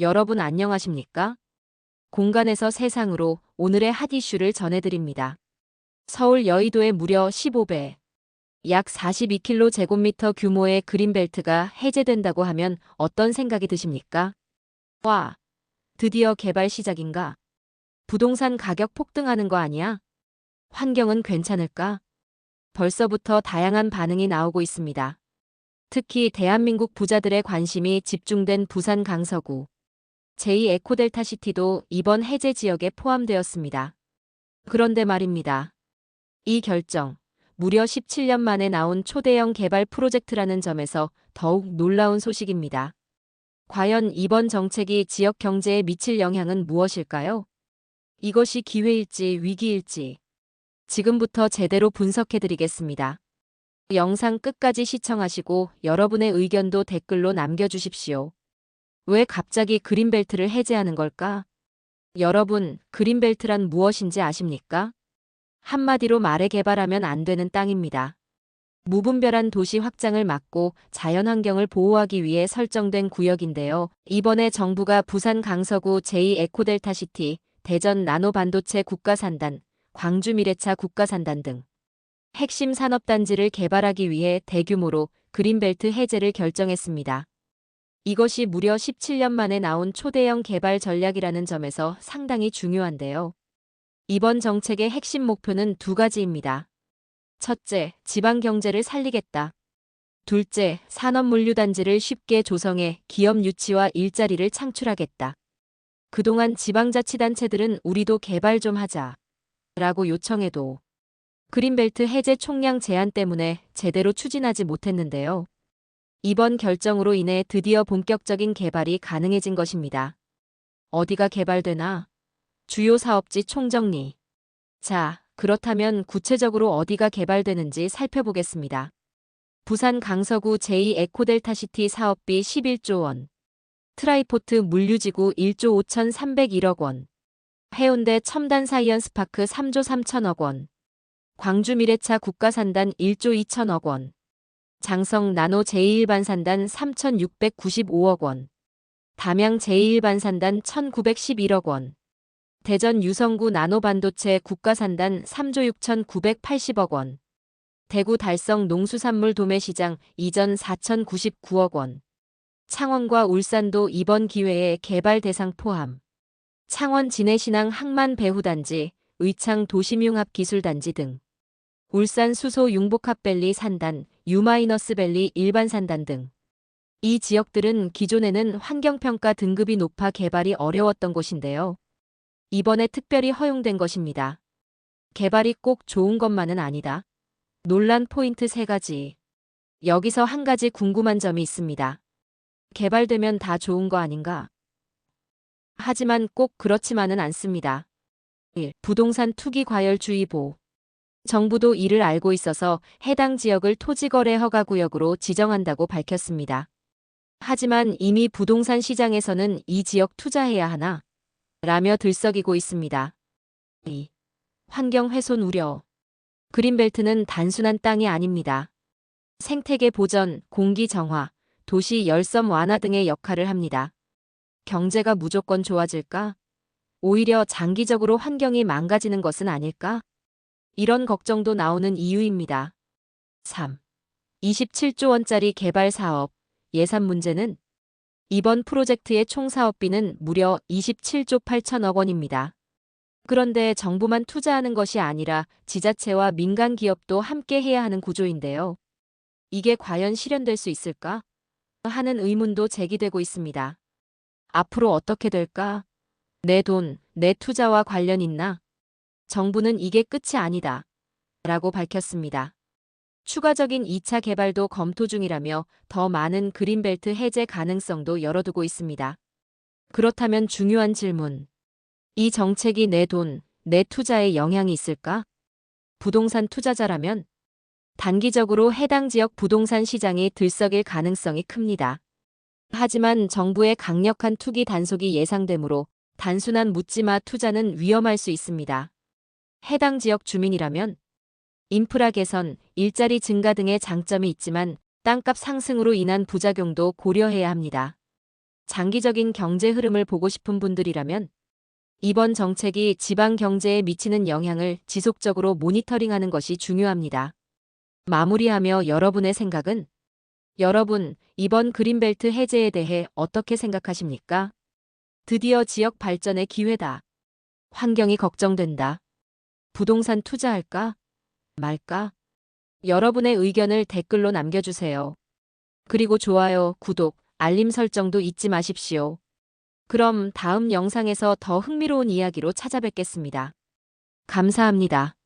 여러분 안녕하십니까? 공간에서 세상으로 오늘의 핫 이슈를 전해드립니다. 서울 여의도에 무려 15배, 약 42km 제곱미터 규모의 그린벨트가 해제된다고 하면 어떤 생각이 드십니까? 와, 드디어 개발 시작인가? 부동산 가격 폭등하는 거 아니야? 환경은 괜찮을까? 벌써부터 다양한 반응이 나오고 있습니다. 특히 대한민국 부자들의 관심이 집중된 부산 강서구. 제2에코델타시티도 이번 해제 지역에 포함되었습니다. 그런데 말입니다. 이 결정, 무려 17년 만에 나온 초대형 개발 프로젝트라는 점에서 더욱 놀라운 소식입니다. 과연 이번 정책이 지역 경제에 미칠 영향은 무엇일까요? 이것이 기회일지 위기일지 지금부터 제대로 분석해 드리겠습니다. 영상 끝까지 시청하시고 여러분의 의견도 댓글로 남겨주십시오. 왜 갑자기 그린벨트를 해제하는 걸까? 여러분, 그린벨트란 무엇인지 아십니까? 한마디로 말해 개발하면 안 되는 땅입니다. 무분별한 도시 확장을 막고 자연환경을 보호하기 위해 설정된 구역인데요. 이번에 정부가 부산 강서구 제2에코델타시티, 대전 나노반도체 국가산단, 광주 미래차 국가산단 등 핵심 산업단지를 개발하기 위해 대규모로 그린벨트 해제를 결정했습니다. 이것이 무려 17년 만에 나온 초대형 개발 전략이라는 점에서 상당히 중요한데요. 이번 정책의 핵심 목표는 두 가지입니다. 첫째, 지방 경제를 살리겠다. 둘째, 산업 물류단지를 쉽게 조성해 기업 유치와 일자리를 창출하겠다. 그동안 지방자치단체들은 우리도 개발 좀 하자. 라고 요청해도 그린벨트 해제 총량 제한 때문에 제대로 추진하지 못했는데요. 이번 결정으로 인해 드디어 본격적인 개발이 가능해진 것입니다. 어디가 개발되나? 주요 사업지 총정리. 자, 그렇다면 구체적으로 어디가 개발되는지 살펴보겠습니다. 부산 강서구 제2에코델타시티 사업비 11조 원. 트라이포트 물류지구 1조 5,301억 원. 해운대 첨단 사이언스파크 3조 3천억 원. 광주 미래차 국가산단 1조 2천억 원. 장성 나노 제1반산단 3,695억 원. 담양 제1반산단 1,911억 원. 대전 유성구 나노반도체 국가산단 3조 6,980억 원. 대구 달성 농수산물 도매시장 이전 4,099억 원. 창원과 울산도 이번 기회에 개발 대상 포함. 창원 진해신앙 항만 배후단지, 의창 도심융합기술단지 등. 울산 수소 융복합밸리 산단, 유마이너스밸리 일반 산단 등. 이 지역들은 기존에는 환경평가 등급이 높아 개발이 어려웠던 곳인데요. 이번에 특별히 허용된 것입니다. 개발이 꼭 좋은 것만은 아니다. 논란 포인트 세 가지. 여기서 한 가지 궁금한 점이 있습니다. 개발되면 다 좋은 거 아닌가? 하지만 꼭 그렇지만은 않습니다. 1. 부동산 투기 과열 주의보. 정부도 이를 알고 있어서 해당 지역을 토지거래 허가구역으로 지정한다고 밝혔습니다. 하지만 이미 부동산 시장에서는 이 지역 투자해야 하나? 라며 들썩이고 있습니다. 2. 환경 훼손 우려. 그린벨트는 단순한 땅이 아닙니다. 생태계 보전, 공기 정화, 도시 열섬 완화 등의 역할을 합니다. 경제가 무조건 좋아질까? 오히려 장기적으로 환경이 망가지는 것은 아닐까? 이런 걱정도 나오는 이유입니다. 3. 27조 원짜리 개발 사업, 예산 문제는 이번 프로젝트의 총 사업비는 무려 27조 8천억 원입니다. 그런데 정부만 투자하는 것이 아니라 지자체와 민간 기업도 함께 해야 하는 구조인데요. 이게 과연 실현될 수 있을까? 하는 의문도 제기되고 있습니다. 앞으로 어떻게 될까? 내 돈, 내 투자와 관련 있나? 정부는 이게 끝이 아니다. 라고 밝혔습니다. 추가적인 2차 개발도 검토 중이라며 더 많은 그린벨트 해제 가능성도 열어두고 있습니다. 그렇다면 중요한 질문. 이 정책이 내 돈, 내 투자에 영향이 있을까? 부동산 투자자라면 단기적으로 해당 지역 부동산 시장이 들썩일 가능성이 큽니다. 하지만 정부의 강력한 투기 단속이 예상되므로 단순한 묻지마 투자는 위험할 수 있습니다. 해당 지역 주민이라면 인프라 개선, 일자리 증가 등의 장점이 있지만 땅값 상승으로 인한 부작용도 고려해야 합니다. 장기적인 경제 흐름을 보고 싶은 분들이라면 이번 정책이 지방 경제에 미치는 영향을 지속적으로 모니터링하는 것이 중요합니다. 마무리하며 여러분의 생각은? 여러분, 이번 그린벨트 해제에 대해 어떻게 생각하십니까? 드디어 지역 발전의 기회다. 환경이 걱정된다. 부동산 투자할까? 말까? 여러분의 의견을 댓글로 남겨주세요. 그리고 좋아요, 구독, 알림 설정도 잊지 마십시오. 그럼 다음 영상에서 더 흥미로운 이야기로 찾아뵙겠습니다. 감사합니다.